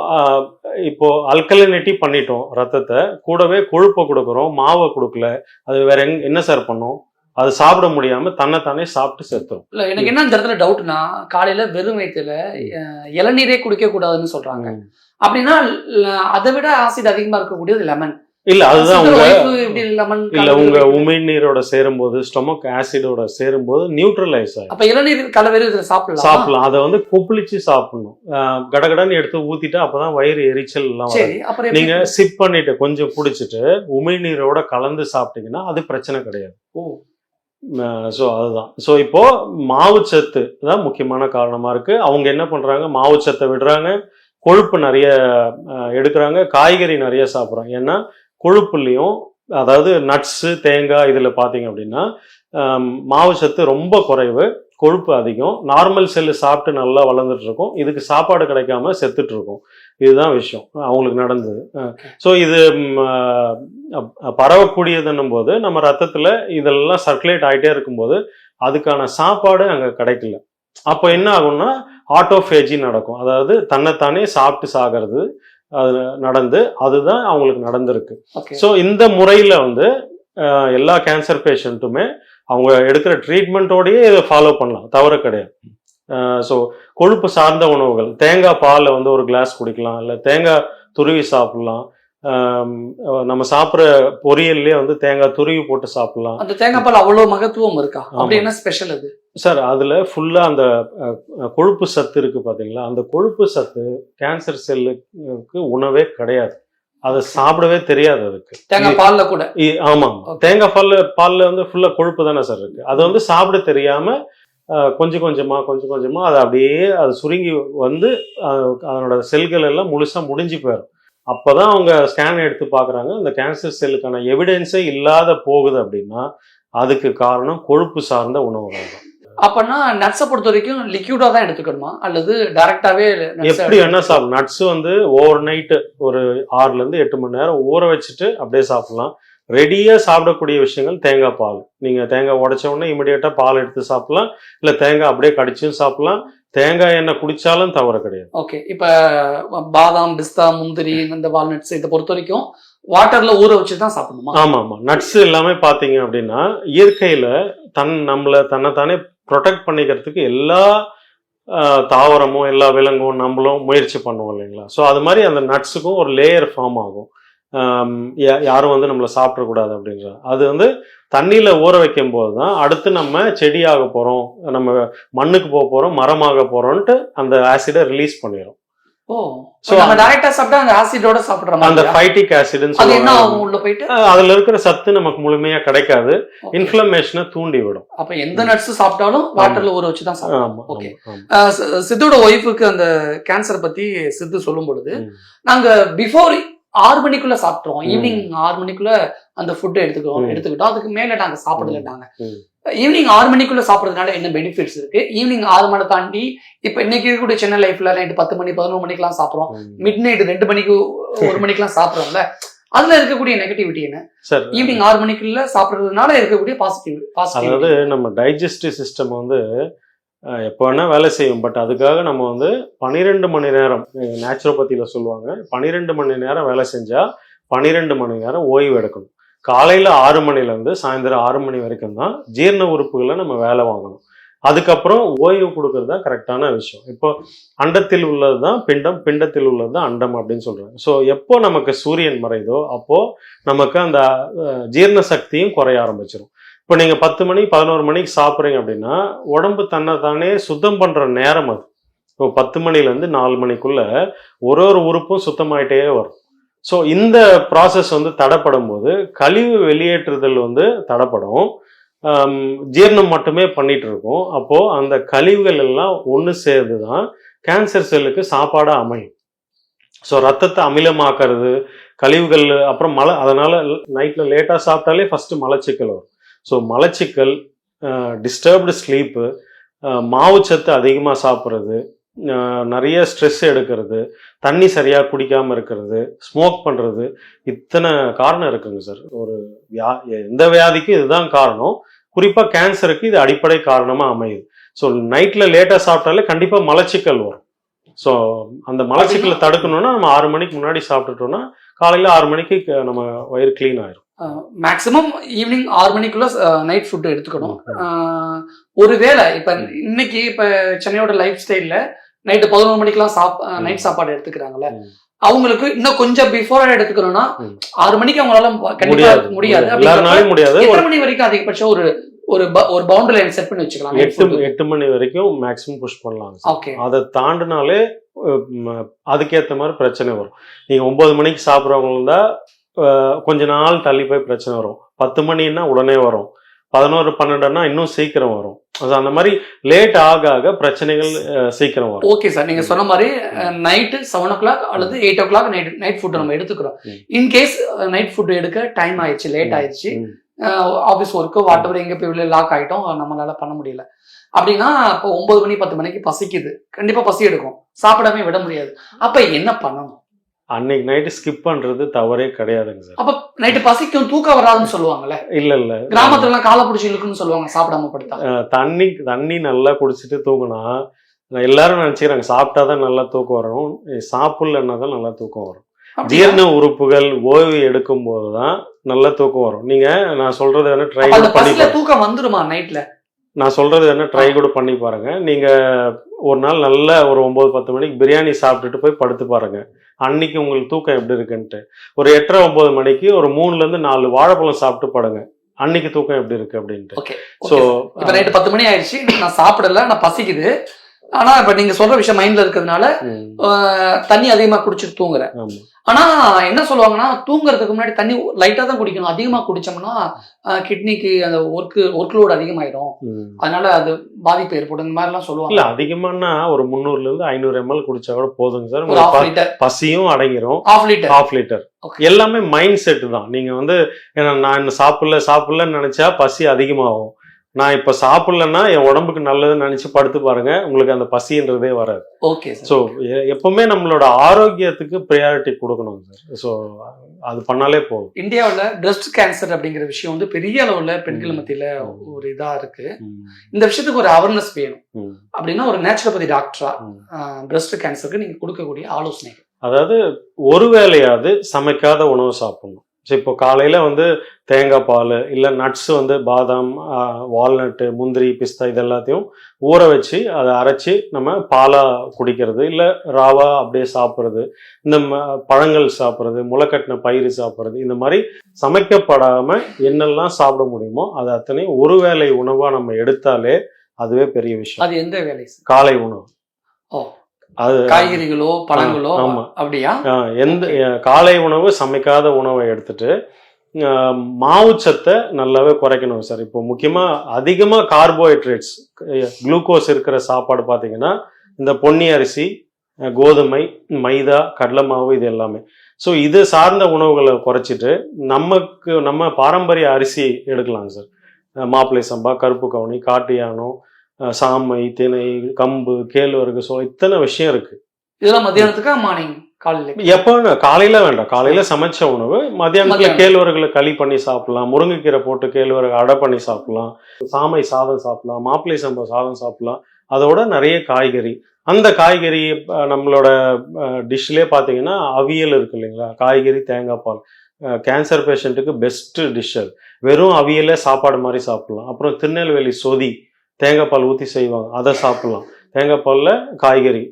இப்போ அல்கலினிட்டி பண்ணிட்டோம் ரத்தத்தை கூடவே கொழுப்பை கொடுக்குறோம் மாவை கொடுக்கல அது வேற எங் என்ன சார் பண்ணும்? அது சாப்பிட முடியாம தன்னைத்தானே சாப்பிட்டு செத்துரும். இல்ல எனக்கு என்ன இந்த இடத்துல டவுட்னா காலையில வெறும் வயிற்றுல இளநீரே குடிக்க கூடாதுன்னு சொல்றாங்க. அப்படின்னா அதை விட ஆசிட் அதிகமா இருக்கக்கூடியது லெமன் இல்ல அதுதான் உங்க இல்ல உங்க உமிழ்நீரோட சேரும்போது ஸ்டொமக் ஆசிடோட சேரும்போது நியூட்ரலைஸ் ஆகும் அப்ப இளநீர் காலை வெறும் இதுல சாப்பிடலாம்? சாப்பிடலாம். அதை வந்து கொப்பளிச்சு சாப்பிடணும். கடகடன்னு எடுத்து ஊத்திட்டு அப்பதான் வயிறு எரிச்சல் எல்லாம் நீங்க சிப் பண்ணிட்டு கொஞ்சம் குடிச்சிட்டு உமிழ்நீரோட கலந்து சாப்பிட்டீங்கன்னா அது பிரச்சனை கிடையாது. ஓ. ஸோ அதுதான். ஸோ இப்போ மாவுச்சத்து தான் முக்கியமான காரணமாக இருக்குது அவங்க என்ன பண்ணுறாங்க மாவுச்சத்தை விடுறாங்க. கொழுப்பு நிறைய எடுக்கிறாங்க. காய்கறி நிறைய சாப்பிட்றாங்க. ஏன்னா கொழுப்புலையும் அதாவது நட்ஸு தேங்காய் இதில் பார்த்தீங்க அப்படின்னா மாவுச்சத்து ரொம்ப குறைவு. கொழுப்பு அதிகம். நார்மல் செல்லு சாப்பிட்டு நல்லா வளர்ந்துட்டு இருக்கும். இதுக்கு சாப்பாடு கிடைக்காம செத்துட்டு இருக்கும். இதுதான் விஷயம். அவங்களுக்கு நடந்தது. ஸோ இது பரவக்கூடியதுன்னும் போது நம்ம ரத்தத்துல இதெல்லாம் சர்க்குலேட் ஆகிட்டே இருக்கும்போது அதுக்கான சாப்பாடு அங்க கிடைக்கல. அப்போ என்ன ஆகும்னா ஆட்டோஃபேஜி நடக்கும். அதாவது தன்னைத்தானே சாப்பிட்டு சாகிறது அது நடந்து அதுதான் அவங்களுக்கு நடந்திருக்கு. ஸோ இந்த முறையில் வந்து எல்லா கேன்சர் பேஷண்ட்டுமே அவங்க எடுக்கிற ட்ரீட்மெண்ட்டோடயே இதை ஃபாலோ பண்ணலாம். தவறு கிடையாது. ஸோ கொழுப்பு சார்ந்த உணவுகள். தேங்காய் பாலில் வந்து ஒரு கிளாஸ் குடிக்கலாம் இல்லை தேங்காய் துருவி சாப்பிடலாம். நம்ம சாப்பிட்ற பொரியல்லே வந்து தேங்காய் துருவி போட்டு சாப்பிடலாம். அந்த தேங்காய் பால் அவ்வளவு மகத்துவம் இருக்கா? அப்படி. என்ன ஸ்பெஷல் அது? சார் அதில் ஃபுல்லாக அந்த கொழுப்பு சத்து இருக்கு பார்த்தீங்களா அந்த கொழுப்பு சத்து கேன்சர் செல்லுக்கு உணவே கிடையாது. அதை சாப்பிடவே தெரியாது அதுக்கு. தேங்காய் பால்ல கூட? ஆமாம். தேங்காய் பால்ல பால்ல வந்து ஃபுல்லா கொழுப்பு தானே சார் இருக்கு. அது வந்து சாப்பிட தெரியாம அஹ், கொஞ்சம் கொஞ்சமா கொஞ்சம் கொஞ்சமா அது அப்படியே அது சுருங்கி வந்து அதனோட செல்கள் எல்லாம் முழுசா முடிஞ்சு போயிடும். அப்பதான் அவங்க ஸ்கேன் எடுத்து பார்க்கறாங்க. அந்த கேன்சர் செல்லுக்கான எவிடன்ஸே இல்லாத போகுது அப்படின்னா அதுக்கு காரணம் கொழுப்பு சார்ந்த உணவுகள் தான். அப்பனா நட்ஸை பொறுத்த வரைக்கும் லிக்யூடா தான் எடுத்துக்கணுமா? அல்லது டைரக்டாவே எப்படி வேணா சாப்பிடும் நட்ஸ் வந்து ஓவர் நைட்டு ஒரு ஆறுல இருந்து எட்டு மணி நேரம் ஊற வச்சுட்டு அப்படியே சாப்பிடலாம். ரெடியா சாப்பிடக்கூடிய விஷயங்கள் தேங்காய் பால். நீங்க தேங்காய் உடைச்ச உடனே இமிடியேட்டா பால் எடுத்து சாப்பிடலாம். இல்ல தேங்காய் அப்படியே கடிச்சும் சாப்பிடலாம். தேங்காய் எண்ணெய் குடிச்சாலும் தவறு கிடையாது. ஓகே இப்ப பாதாம் பிஸ்தா முந்திரி இந்த வால்நட்ஸ் இதை பொறுத்த வரைக்கும் வாட்டர்ல ஊற வச்சு தான் சாப்பிடணுமா? ஆமா ஆமா நட்ஸ் எல்லாமே பாத்தீங்க அப்படின்னா இயற்கையில தன் நம்மள தன்னைத்தானே ப்ரொடெக்ட் பண்ணிக்கிறதுக்கு எல்லா தாவரமும் எல்லா விலங்கும் நம்மளும் முயற்சி பண்ணுவோம் இல்லைங்களா? ஸோ அது மாதிரி அந்த நட்ஸுக்கும் ஒரு லேயர் ஃபார்ம் ஆகும். யாரும் வந்து நம்மளை சாப்பிடக்கூடாது அப்படின்ற. அது வந்து தண்ணியில ஊற வைக்கும் போது தான் அடுத்து நம்ம செடியாக போறோம் நம்ம மண்ணுக்கு போக போறோம் மரமாக போறோம்ட்டு அந்த ஆசிடை ரிலீஸ் பண்ணிடும் அதுல இருக்கிற சத்து நமக்கு முழுமையா கிடைக்காது. இன்ஃப்ளமேஷனை தூண்டி விடும் அப்ப எந்த நட்ஸ் சாப்பிட்டாலும் வாட்டர்ல ஊற வச்சு தான் சாப்பிடணும். ஆமா Okay. ஆமா, ஆமா. அஹ் சி- சித்தோட ஒய்ஃபுக்கு அந்த கேன்சர் பத்தி சித்து சொல்லும் பொழுது. நாங்க பிஃபோர் ஆறு மணிக்குள்ள சாப்பிட்டோம் ம். ஈவினிங் ஆறு மணிக்குள்ள அந்த ஃபுட் எடுத்துக்கிறோம். எடுத்துக்கிட்டோம். அதுக்கு மேல நாங்க ம். ஈவினிங் ஆறு மணிக்குள்ள சாப்பிடுறதுனால என்ன பெனிஃபிட்ஸ் இருக்கு? ஈவினிங் ஆறு மணி தாண்டி இப்ப இன்னைக்கு இருக்கக்கூடிய சென்னை லைஃப்ல நைட்டு பத்து மணி பதினொரு மணிக்கெல்லாம் சாப்பிடுறோம். மிட் நைட் ரெண்டு மணிக்கு ஒரு மணிக்கெல்லாம் சாப்பிடுறோம்ல. அதுல இருக்கக்கூடிய நெகட்டிவிட்டி என்ன? சார் ஈவினிங் ஆறு மணிக்குள்ள சாப்பிடுறதுனால இருக்கக்கூடிய பாசிட்டிவ் அதாவது பாசிட்டிவ் நம்ம டைஜஸ்டிவ் சிஸ்டம் வந்து எப்போ வேணால் வேலை செய்யும். பட் அதுக்காக நம்ம வந்து பன்னிரெண்டு மணி நேரம் நேச்சுரோபதியில் சொல்லுவாங்க. பன்னிரெண்டு மணி நேரம் வேலை செஞ்சால் பன்னிரெண்டு மணி நேரம் ஓய்வு எடுக்கணும். காலையில் ஆறு மணிலேருந்து சாயந்தரம் ஆறு மணி வரைக்கும் தான் ஜீரண உறுப்புகளை நம்ம வேலை வாங்கணும். அதுக்கப்புறம் ஓய்வு கொடுக்கறது தான் கரெக்டான விஷயம். இப்போ அண்டத்தில் உள்ளது தான் பிண்டம் பிண்டத்தில் உள்ளது தான் அண்டம் அப்படின்னு சொல்கிறாங்க ஸோ எப்போ நமக்கு சூரியன் மறையுதோ அப்போது நமக்கு அந்த ஜீரண சக்தியும் குறைய ஆரம்பிச்சிடும் இப்போ நீங்கள் பத்து மணி பதினோரு மணிக்கு சாப்பிட்றீங்க அப்படின்னா உடம்பு தன்னை தானே சுத்தம் பண்ணுற நேரம் அது. இப்போ பத்து மணிலேருந்து நாலு மணிக்குள்ளே ஒரு ஒரு உறுப்பும் சுத்தமாயிட்டே வரும். ஸோ இந்த ப்ராசஸ் வந்து தடைப்படும் போது கழிவு வெளியேற்றுதல் வந்து தடைப்படும். ஜீர்ணம் ஜீரணம் மட்டுமே பண்ணிட்டு இருக்கோம். அப்போது அந்த கழிவுகள் எல்லாம் ஒன்று சேர்ந்து தான் கேன்சர் செல்லுக்கு சாப்பாடாக அமையும். ஸோ ரத்தத்தை அமிலமாக்குறது கழிவுகள் அப்புறம் மலை அதனால் நைட்டில் லேட்டாக சாப்பிட்டாலே ஃபஸ்ட்டு மலச்சிக்கல் வரும். ஸோ மலச்சிக்கல் டிஸ்டர்ப்டு ஸ்லீப்பு மாவுச்சத்து அதிகமாக சாப்பிட்றது நிறைய ஸ்ட்ரெஸ் எடுக்கிறது தண்ணி சரியாக குடிக்காமல் இருக்கிறது ஸ்மோக் பண்ணுறது இத்தனை காரணம் இருக்குங்க சார் ஒரு வியா எந்த வியாதிக்கும் இதுதான் காரணம். குறிப்பாக கேன்சருக்கு இது அடிப்படை காரணமாக அமையுது. ஸோ நைட்டில் லேட்டாக சாப்பிட்டாலே கண்டிப்பாக மலச்சிக்கல் வரும். ஸோ அந்த மலச்சிக்கலை தடுக்கணும்னா நம்ம ஆறு மணிக்கு முன்னாடி சாப்பிட்டுட்டோம்னா காலையில் ஆறு மணிக்கு நம்ம வயிறு க்ளீன் ஆயிரும். மேக்ஸிமம் ஈவினிங் ஆறு மணிக்குள்ள நைட் ஃபுட் எடுத்துக்கணும். ஒருவேளை இப்ப இன்னைக்கு இப்ப சென்னையோட லைஃப் ஸ்டைல்ல நைட்டு பதினோரு மணிக்கெல்லாம் சாப் நைட் சாப்பாடு எடுத்துக்கிறாங்கல்ல. அவங்களுக்கு இன்னும் கொஞ்சம் பிஃபோர் எடுத்துக்கணும்னா. ஆறு மணிக்கு அவங்களால கண்டிப்பா முடியாது. எத்தனை மணி வரைக்கும் அதிகபட்சம் ஒரு ஒரு ஒரு பவுண்டரி லைன் செட் பண்ணி வச்சுக்கலாம் எட்டு எட்டு மணி வரைக்கும் மேக்ஸிமம் புஷ் பண்ணலாம். ஓகே அதை தாண்டினாலே அதுக்கேத்த மாதிரி பிரச்சனை வரும். நீங்க ஒன்பது மணிக்கு சாப்பிட்றவங்க இருந்தா கொஞ்ச நாள் தள்ளி போய் பிரச்சனை வரும். பத்து மணின்னா உடனே வரும். பதினோரு பன்னெண்டுன்னா இன்னும் சீக்கிரம் வரும். அந்த மாதிரி லேட் ஆக ஆக பிரச்சனைகள் சீக்கிரம் வரும். ஓகே சார் நீங்க சொன்ன மாதிரி நைட்டு செவன் ஓ கிளாக் அல்லது eight o'clock night night food நம்ம எடுத்துக்கிறோம். இன்கேஸ் நைட் ஃபுட் எடுக்க டைம் ஆயிடுச்சு லேட் ஆயிடுச்சு. ஆஃபீஸ் ஒர்க்கு வாட் எவர் எங்கே போய் வெளியே லாக் ஆகிட்டோம் நம்மளால பண்ண முடியல. அப்படின்னா இப்போ ஒன்பது மணி பத்து மணிக்கு பசிக்குது. கண்டிப்பா பசி எடுக்கும். சாப்பிடாம விட முடியாது. அப்ப என்ன பண்ணணும்? அன்னைக்கு நைட்டு ஸ்கிப் பண்றது தவறே கிடையாதுங்க சார் அப்ப நைட்டு பசிக்கும் தூக்கம் வராதுன்னு சொல்லுவாங்கல்ல? இல்ல இல்ல. கிராமத்துல எல்லாம் காலை பிடிச்சி இழுக்குன்னு சொல்லுவாங்க சாப்பிடாம படுத்தா. தண்ணி தண்ணி நல்லா குடிச்சிட்டு தூங்கினா எல்லாரும் நினைச்சுக்கிறாங்க சாப்பிட்டாதான் நல்லா தூக்கம் வரும் சாப்பிடலன்னா தான் நல்லா தூக்கம் வரும்? ஜீரண உறுப்புகள் ஓய்வு எடுக்கும் போதுதான் நல்ல தூக்கம் வரும். நீங்க நான் சொல்றது வேணா ட்ரை பண்ணி தூக்கம் வந்துருமா நைட்ல நான் சொல்றது வேணா ட்ரை கூட பண்ணி பாருங்க. நீங்க ஒரு நாள் நல்ல ஒரு ஒன்பது பத்து மணிக்கு பிரியாணி சாப்பிட்டுட்டு போய் படுத்து பாருங்க. அன்னைக்கு உங்களுக்கு தூக்கம் எப்படி இருக்குன்ட்டு. ஒரு எட்டரை ஒன்பது மணிக்கு ஒரு மூணுல இருந்து நாலு வாழைப்பழம் சாப்பிட்டு படுங்க. அன்னைக்கு தூக்கம் எப்படி இருக்கு அப்படின்ட்டு. ஓகே ஸோ இப்ப நைட்டு பத்து மணி ஆயிடுச்சு. நான் சாப்பிடல நான் பசிக்குது. ஆனா இப்ப நீங்க சொல்ற விஷயம் மைண்ட்ல இருக்கிறதுனால தண்ணி அதிகமா குடிச்சிட்டு தூங்குறேன். ஆனா என்ன சொல்லுவாங்கன்னா தூங்குறதுக்கு முன்னாடி தண்ணி லைட்டா தான் குடிக்கணும். அதிகமா குடிச்சோம்னா கிட்னிக்கு அந்த ஒர்க் ஒர்க் லோட் அதிகமாயிடும் ம். அதனால அது பாதிப்பு ஏற்படும். இந்த மாதிரி எல்லாம் இல்ல சொல்லுவாங்க அதிகமானா ஒரு முந்நூறுல இருந்து ஐநூறு எம்எல் குடிச்சா கூட போதுங்க சார். பசியும் அடங்கிரும். Half litre half litre. எல்லாமே மைண்ட் செட் தான். நீங்க வந்து நான் சாப்பிடல சாப்பிடலன்னு நினைச்சா பசி அதிகமாகும். நான் இப்ப சாப்பிடலன்னா என் உடம்புக்கு நல்லதுன்னு நினைச்சு படுத்து பாருங்க. உங்களுக்கு அந்த பசின்றதே வராது. ஓகே ஸோ எப்பவுமே நம்மளோட ஆரோக்கியத்துக்கு ப்ரையாரிட்டி கொடுக்கணும் சார் ஸோ அது பண்ணாலே போதும். இந்தியாவுல பிரஸ்ட் கேன்சர் அப்படிங்கிற விஷயம் வந்து பெரிய அளவுல பெண்கள். மத்தியில ஒரு இதா இருக்கு. இந்த விஷயத்துக்கு ஒரு அவேர்னஸ் வேணும். அப்படின்னா ஒரு நேச்சுரோபதி டாக்டரா. பிரஸ்ட் கேன்சருக்கு நீங்க கொடுக்கக்கூடிய ஆலோசனை அதாவது ஒரு வேளையாவது சமைக்காத உணவு சாப்பிடணும். ஸோ இப்போ காலையில வந்து தேங்காய் பால் இல்லை நட்ஸ் வந்து பாதாம் வால்நட்டு முந்திரி பிஸ்தா இது எல்லாத்தையும் ஊற வச்சு அதை அரைச்சி நம்ம பாலா குடிக்கிறது இல்லை ராவா அப்படியே சாப்பிட்றது இந்த பழங்கள் சாப்பிட்றது முளைக்கட்டின பயிறு சாப்பிட்றது இந்த மாதிரி சமைக்கப்படாம என்னெல்லாம் சாப்பிட முடியுமோ அது அத்தனை ஒரு வேளை உணவா நம்ம எடுத்தாலே அதுவே பெரிய விஷயம். அது எந்த வேலை காலை உணவு. ஓ அது காய்கறிகளோ பழங்களோ. அப்படியா? எந்த காலை உணவு சமைக்காத உணவை எடுத்துட்டு மாவுச்சத்தை நல்லாவே குறைக்கணும் சார். இப்போ முக்கியமா அதிகமா கார்போஹைட்ரேட்ஸ் குளுக்கோஸ் இருக்கிற சாப்பாடு பார்த்தீங்கன்னா இந்த பொன்னி அரிசி கோதுமை மைதா கடலை மாவு இது எல்லாமே. ஸோ இது சார்ந்த உணவுகளை குறைச்சிட்டு நமக்கு நம்ம பாரம்பரிய அரிசி எடுக்கலாங்க சார். மாப்பிள்ளை சம்பா கருப்பு கவுனி காட்டு யானம் சாமை திணை கம்பு கேழ்வரகு சோ இத்தனை விஷயம் இருக்கு. இதெல்லாம் மத்தியானத்துக்கா மார்னிங் காலையில? எப்போ காலையில வேண்டாம். காலையில சமைச்ச உணவு மத்தியானத்துல மத்தியானம். கேழ்வரகுல களி பண்ணி சாப்பிடலாம் முருங்கைக்கீரை போட்டு கேழ்வரகு அடை பண்ணி சாப்பிடலாம் சாமை சாதம் சாப்பிடலாம் மாப்பிள்ளை சம்பா சாதம் சாப்பிடலாம். அதோட நிறைய காய்கறி. அந்த காய்கறி நம்மளோட டிஷ்லேயே பார்த்தீங்கன்னா அவியல் இருக்கு இல்லைங்களா? காய்கறி தேங்காய் பால். கேன்சர் பேஷண்ட்டுக்கு பெஸ்ட் டிஷ் அது. வெறும் அவியலே சாப்பாடு மாதிரி சாப்பிடலாம். அப்புறம் திருநெல்வேலி சொதி. தேங்காய் பால் ஊற்றி செய்வாங்க. அதை சாப்பிடலாம். தேங்காய் பால்ல காய்கறி.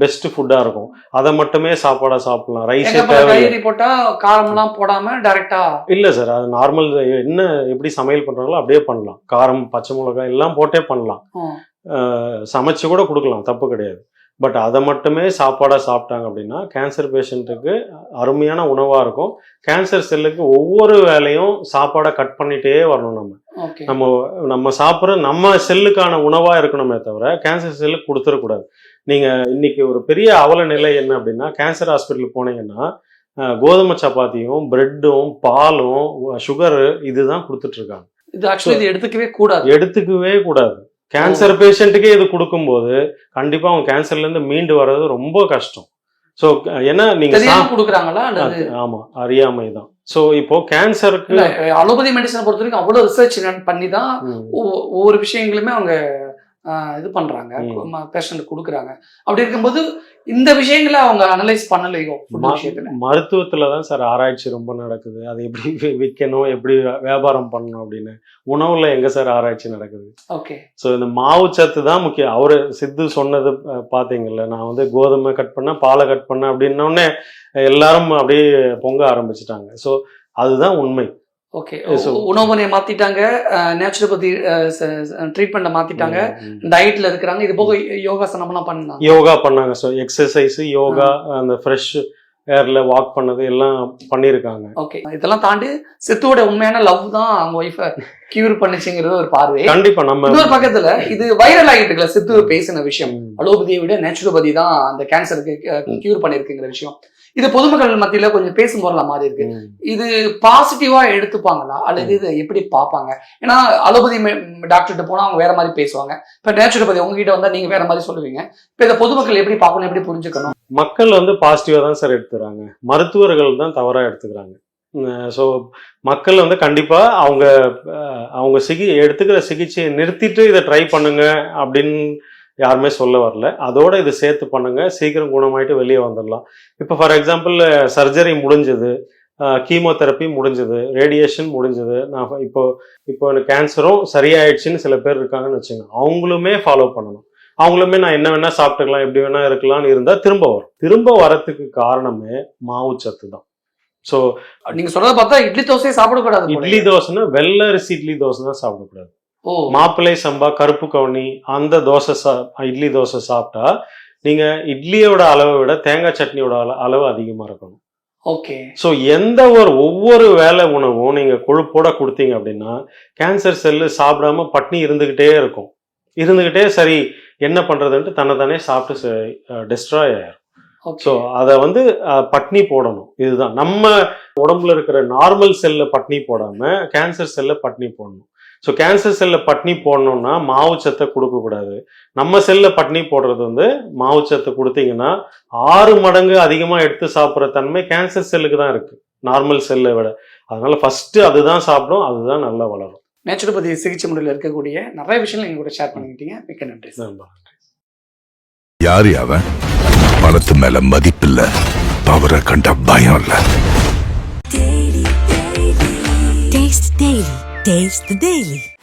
பெஸ்ட் ஃபுட்டாக இருக்கும். அதை மட்டுமே சாப்பாடாக சாப்பிடலாம். ரைஸே காய்கறி போட்டா காரம்லாம் போடாம டைரக்டா இல்ல சார். அது நார்மல் என்ன எப்படி சமையல் பண்றாங்களோ அப்படியே பண்ணலாம். காரம் பச்சை மிளகாய் எல்லாம் போட்டே பண்ணலாம். சமைச்சு கூட கொடுக்கலாம். தப்பு கிடையாது. பட் அதை மட்டுமே சாப்பாடா சாப்பிட்டாங்க அப்படின்னா கேன்சர் பேஷண்ட்டுக்கு அருமையான உணவா இருக்கும். கேன்சர் செல்லுக்கு ஒவ்வொரு வேலையும் சாப்பாடை கட் பண்ணிட்டே வரணும் நம்ம. நம்ம நம்ம சாப்பிட்ற நம்ம செல்லுக்கான உணவா இருக்கணுமே தவிர கேன்சர் செல்லுக்கு கொடுத்துடக்கூடாது நீங்க இன்னைக்கு ஒரு பெரிய அவல நிலை என்ன அப்படின்னா கேன்சர் ஹாஸ்பிட்டல் போனீங்கன்னா கோதுமை சப்பாத்தியும் பிரெட்டும் பாலும் சுகரு இதுதான் கொடுத்துட்டு இருக்காங்க. இது ஆக்சுவலி இது எடுத்துக்கவே கூடாது. எடுத்துக்கவே கூடாது. கேன்சர் பேஷண்ட்டுக்கே இது கொடுக்கும்போது கண்டிப்பா அவங்க கேன்சர்ல இருந்து மீண்டு வர்றது ரொம்ப கஷ்டம். ஸோ ஏன்னா நீங்க சா- கொடுக்குறாங்களா? ஆமா அறியாமை தான் ஸோ இப்போ கேன்சருக்கு அலோபதி மெடிசனை பொறுத்த வரைக்கும் அவ்வளவு ரிசர்ச் பண்ணி தான் ஒவ்வொரு விஷயங்களுமே அவங்க இது பண்றாங்க. பேஷண்ட் கொடுக்குறாங்க. அப்படி இருக்கும்போது இந்த விஷயங்களை அவங்க அனலைஸ் பண்ணலையோ மருத்துவத்துல தான் சார் ஆராய்ச்சி ரொம்ப நடக்குது. அது எப்படி விற்கணும் எப்படி வியாபாரம் பண்ணணும் அப்படின்னு. உணவுல எங்க சார் ஆராய்ச்சி நடக்குது? ஓகே. ஸோ இந்த மாவு சத்து தான் முக்கியம். அவரு சித்து சொன்னது அஹ், பாத்தீங்கல்ல நான் வந்து கோதுமை கட் பண்ணேன் பாலை கட் பண்ணேன் அப்படின்னோடனே எல்லாரும் அப்படியே பொங்க ஆரம்பிச்சிட்டாங்க. ஸோ அதுதான் உண்மை. ஓகே. உணவு மாத்திட்டாங்க. நேச்சுரோபதி ட்ரீட்மெண்ட்டை மாத்திட்டாங்க. டயட்ல இருக்கிறாங்க. இது போக யோகாசனம்லாம் பண்ணாங்க. யோகா பண்ணாங்க ஸோ எக்ஸசைஸ் யோகா அந்த ஃப்ரெஷ் ஏர்ல வாக் பண்ணது எல்லாம் பண்ணியிருக்காங்க ஓகே. இதெல்லாம் தாண்டி சித்துவோட உண்மையான லவ் தான் அவங்க ஒய்ஃபை கியூர் பண்ணுச்சுங்கிறது ஒரு பார்வை. கண்டிப்பா நம்ம இன்னொரு பக்கத்துல இது வைரல் ஆகிட்டு இருக்குல்ல சித்து பேசின விஷயம். அலோபதியை விட நேச்சுரோபதி தான் அந்த கேன்சருக்கு கியூர் பண்ணிருக்குங்கிற விஷயம். இது பொதுமக்கள் மத்தியில கொஞ்சம் பேசும் பொருளா மாதிரி இருக்கு. இது பாசிட்டிவா எடுத்துப்பாங்களா? அல்லது இது எப்படி பார்ப்பாங்க? ஏன்னா அலோபதி டாக்டர்கிட்ட போனா அவங்க வேற மாதிரி பேசுவாங்க. இப்ப நேச்சுரோபதி உங்ககிட்ட வந்தா நீங்க வேற மாதிரி சொல்லுவீங்க. இப்ப இதை பொதுமக்கள் எப்படி பார்க்கணும் எப்படி புரிஞ்சுக்கணும்? மக்கள் வந்து பாசிட்டிவா தான் சார் எடுத்துக்கிறாங்க. மருத்துவர்கள் தான் தவறா எடுத்துக்கிறாங்க. ஸோ மக்கள் வந்து கண்டிப்பா அவங்க அவங்க சிகி எடுத்துக்கிற சிகிச்சையை நிறுத்திட்டு இதை ட்ரை பண்ணுங்க அப்படின்னு யாருமே சொல்ல வரல. அதோட இது சேர்த்து பண்ணுங்க. சீக்கிரம் குணமாயிட்டு வெளியே வந்துடலாம். இப்போ ஃபார் எக்ஸாம்பிள் சர்ஜரி முடிஞ்சது. கீமோதெரப்பி முடிஞ்சது. ரேடியேஷன் முடிஞ்சது. நான் இப்போ இப்போ எனக்கு கேன்சரும் சரியாயிடுச்சுன்னு சில பேர் இருக்காங்கன்னு வச்சுங்க அவங்களுமே ஃபாலோ பண்ணணும். அவங்களுமே நான் என்ன வேணா சாப்பிட்டுக்கலாம் எப்படி வேணா இருக்கலாம்னு இருந்தா திரும்ப வரும். திரும்ப வரத்துக்கு காரணமே மாவு சத்து தான். ஸோ நீங்க சொல்றத பார்த்தா இட்லி தோசையே சாப்பிடக்கூடாது. இட்லி தோசைன்னா வெள்ளை அரிசி இட்லி தோசை தான் சாப்பிடக்கூடாது. மாப்பிள்ளை சம்பா கருப்பு கவுனி அந்த தோசை சா இட்லி தோசை சாப்பிட்டா நீங்க இட்லியோட அளவை விட தேங்காய் சட்னியோட அள- அளவு அதிகமா இருக்கணும். ஓகே. ஸோ எந்த ஒரு ஒவ்வொரு வேலை உணவும் நீங்க கொழுப்போட கொடுத்தீங்க அப்படின்னா கேன்சர் செல்லு சாப்பிடாம பட்னி இருந்துகிட்டே இருக்கும். இருந்துகிட்டே சரி என்ன பண்றதுன்ட்டு தன்னைத்தானே சாப்பிட்டு டெஸ்ட்ராய் ஆயிரும். ஸோ அதை வந்து பட்னி போடணும். இதுதான். நம்ம உடம்புல இருக்கிற நார்மல் செல்ல பட்னி போடாம கேன்சர் செல்ல பட்னி போடணும். ஸோ கேன்சர் செல்ல பட்னி போடணும்னா மாவு சத்தை கொடுக்கக்கூடாது. நம்ம செல்ல பட்னி போடுறது வந்து மாவு சத்தை கொடுத்தீங்கன்னா ஆறு மடங்கு அதிகமாக எடுத்து சாப்பிட்ற தன்மை கேன்சர் செல்லுக்கு தான் இருக்கு. நார்மல் செல்லை விட. அதனால ஃபர்ஸ்ட் அதுதான் சாப்பிடும் அதுதான் நல்லா வளரும். நேச்சுரோபதி சிகிச்சை முறையில் இருக்கக்கூடிய நிறைய விஷயங்கள் எங்க கூட ஷேர் பண்ணிக்கிட்டீங்க. மிக்க நன்றி யாரு அவன்? பணத்து மேல மதிப்பில்ல பவரை கண்ட பயம் இல்ல. Taste the Daily.